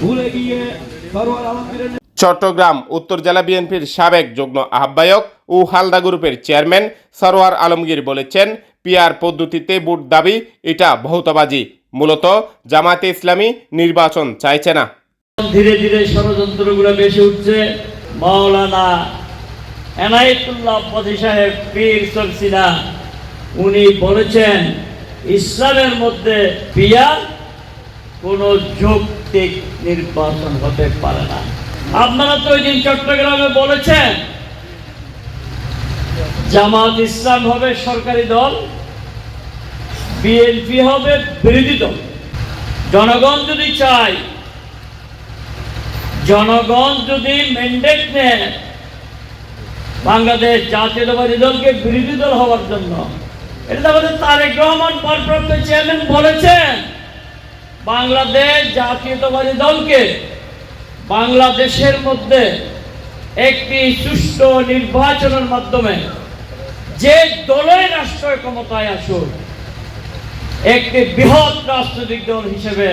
ভুলে গিয়ে সরোয়ার আলমগীরের চট্টগ্রাম উত্তর জেলা বিএনপির সাবেক যুগ্ম আহ্বায়ক ও হালদা গ্রুপের চেয়ারম্যান সরোয়ার আলমগীর বলেছেন পিআর পদ্ধতিতে ভোট দাবি এটা বহুতবাজি। মূলত জামাতে ইসলামী নির্বাচন চাইছে না। ধীরে ধীরে ষড়যন্ত্রগুলো বেশি উঠছে। মাওলানা এনায়েতুল্লাহ পদি সাহেব পীর সরসিনা উনি বলেছেন ইসলামের মধ্যে পিয়ার কোনো যৌক্তিক নির্বাচন হতে পারে না। আপনারা তো ওই দিন চট্টগ্রামে বলেছেন, জামাত ইসলাম হবে সরকারি দল, বিএনপি হবে বিরোধী দল। জনগণ যদি চায়, জনগণ যদি ম্যান্ডেট নেয়, বাংলাদেশ জাতীয়তাবাদী দলকে বিরোধী দল হওয়ার জন্য, এটা তো আমাদের তারেক রহমান ভারপ্রাপ্ত চেয়ারম্যান বলেছেন। বাংলাদেশ জাতীয়তাবাদী দলকে বাংলাদেশের মধ্যে একটি সুষ্ঠু নির্বাচনের মাধ্যমে যে দলের রাষ্ট্র ক্ষমতায় আসুক, একটি বৃহৎ রাজনৈতিক দল হিসেবে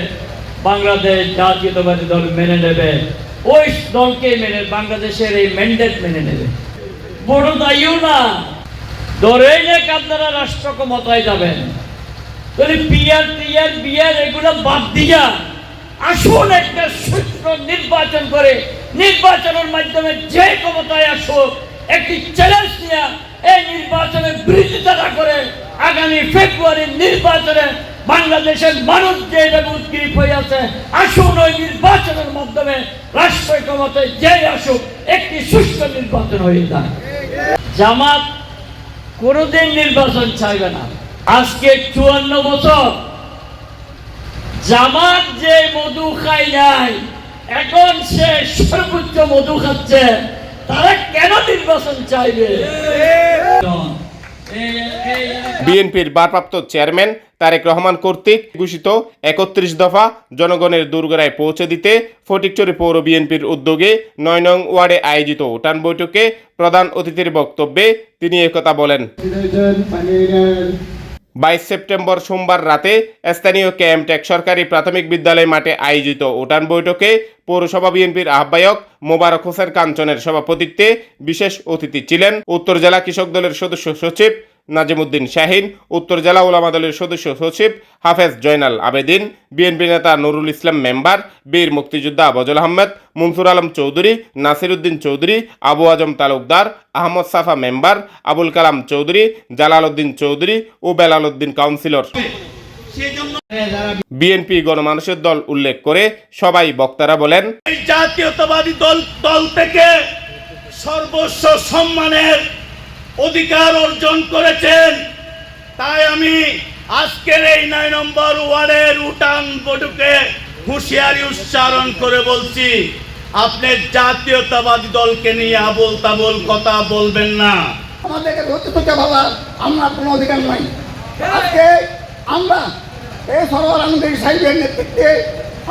বাংলাদেশ জাতীয়তাবাদী দল মেনে নেবে। ওই দলকে মেনে, বাংলাদেশের এই ম্যান্ডেট মেনে নেবে। বড় দায়ীও না নেক আপনারা রাষ্ট্র ক্ষমতায় যাবেন। তাহলে পিয়ার টিয়ার, বিয়ার, এগুলো বাদ দিয়া আসুন একটা সুষ্ঠু নির্বাচন করে, নির্বাচনের মাধ্যমে যে ক্ষমতায় আসুক, একটি চ্যালেঞ্জ নিয়ে এই নির্বাচনের বিরোধিতা করে আগামী ফেব্রুয়ারির নির্বাচনে বাংলাদেশের মানুষ যে এটাকে উদ্গ্রীব হয়ে আছে, আসুন ওই নির্বাচনের মাধ্যমে রাষ্ট্র ক্ষমতায় যে আসুক, একটি সুষ্ঠু নির্বাচন হয়ে যায় জামাত কোনোদিন নির্বাচন চাইবে না। আজকে চুয়ান্ন বছর। জামাত যে মধু খাই নাই এখন সে সর্বোচ্চ মধু খাচ্ছে তারা কেন নির্বাচন চাইবে? বিএনপির ভারপ্রাপ্ত চেয়ারম্যান তারেক রহমান কর্তৃক ঘোষিত একত্রিশ দফা জনগণের দুর্গরায় পৌঁছে দিতে ফটিকচুরি পৌর বিএনপির উদ্যোগে নয় নং ওয়ার্ডে আয়োজিত উঠান বৈঠকে প্রধান অতিথির বক্তব্যে তিনি একথা বলেন। বাইশ সেপ্টেম্বর সোমবার রাতে স্থানীয় ক্যাম্পটেক সরকারি প্রাথমিক বিদ্যালয় মাঠে আয়োজিত উঠান বৈঠকে পৌরসভা বিএনপির আহ্বায়ক মোবারক হোসেন কাঞ্চনের সভাপতিত্বে বিশেষ অতিথি ছিলেন উত্তর জেলা কৃষক দলের সদস্য সচিব নাজিমুদ্দিন শাহিন, উত্তর জেলা ওলামা দলের সদস্য সচিব হাফেজ জয়নাল আবেদিন, বিএনপি নেতা নুরুল ইসলাম মেম্বার, বীর মুক্তিযোদ্ধা বজল আহমেদ, মনসুর আলম চৌধুরী নাসিরুদ্দিন চৌধুরী, আবু আজম তালুকদার, আহমদ সাফা মেম্বার, আবুল কালাম চৌধুরী জালাল উদ্দিন চৌধুরী ও বেলাল উদ্দিন কাউন্সিলর। বিএনপি গণমানুষের দল উল্লেখ করে সবাই বক্তারা বলেন জাতীয়তাবাদী দল দল থেকে সর্বস্ব সম্মানের অধিকার অর্জন করেছেন। তাই আমি আজকের এই নয় নম্বর ওয়ার্ডের উঠান বটুকে হুঁশিয়ারি উচ্চারণ করে বলছি, আপনি জাতীয়তাবাদী দলকে নিয়ে আবল তাবল কথা বলবেন না। আমাদেরকে ধরতে থেকে ভাবার আমরা কোনো অধিকার নাই। আমরা এই সরোয়ার আনন্দের সাহেবের নেতৃত্বে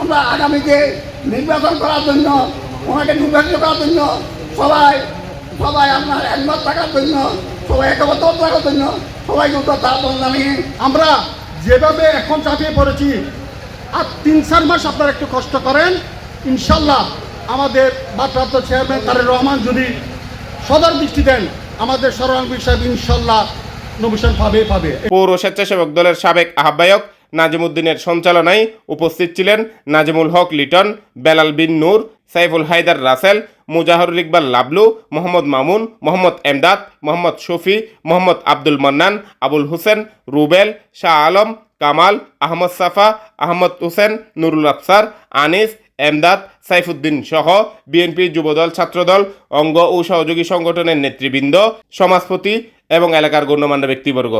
আমরা আগামীতে নির্বাচন করার জন্য, ওনাকে নির্বাচিত করার জন্য সবাই সবাই আপনার একমত থাকার জন্য সবাই একমত থাকার জন্য সবাইকে কথা জানিয়ে আমরা যেভাবে এখন চাপিয়ে পড়েছি আর তিন চার মাস আপনারা একটু কষ্ট করেন ইনশাল্লাহ আমাদের ভারপ্রাপ্ত চেয়ারম্যান তারেক রহমান যদি সদর দৃষ্টি দেন আমাদের সর্বাঙ্গী সাহেব ইনশাল্লাহ নমিশন পাবে পাবে। পৌর স্বেচ্ছাসেবক দলের সাবেক আহ্বায়ক নাজিমুদ্দিনের সঞ্চালনায় উপস্থিত ছিলেন নাজিমুল হক লিটন বেলাল বিন নূর সাইফুল হায়দার রাসেল, মুজাহরুল ইকবাল লাবলু, মোহাম্মদ মামুন, মোহাম্মদ এমদাদ, মোহাম্মদ শফি, মোহাম্মদ আব্দুল মান্নান, আবুল হোসেন, রুবেল, শাহ আলম, কামাল, আহমদ সাফা, আহমদ হোসেন, নুরুল আফসার, আনিস, এমদাদ, সাইফুদ্দিন সহ বিএনপি যুবদল, ছাত্রদল, অঙ্গ ও সহযোগী সংগঠনের নেতৃবৃন্দ, সমাজপতি এবং এলাকার গণ্যমান্য ব্যক্তিবর্গ।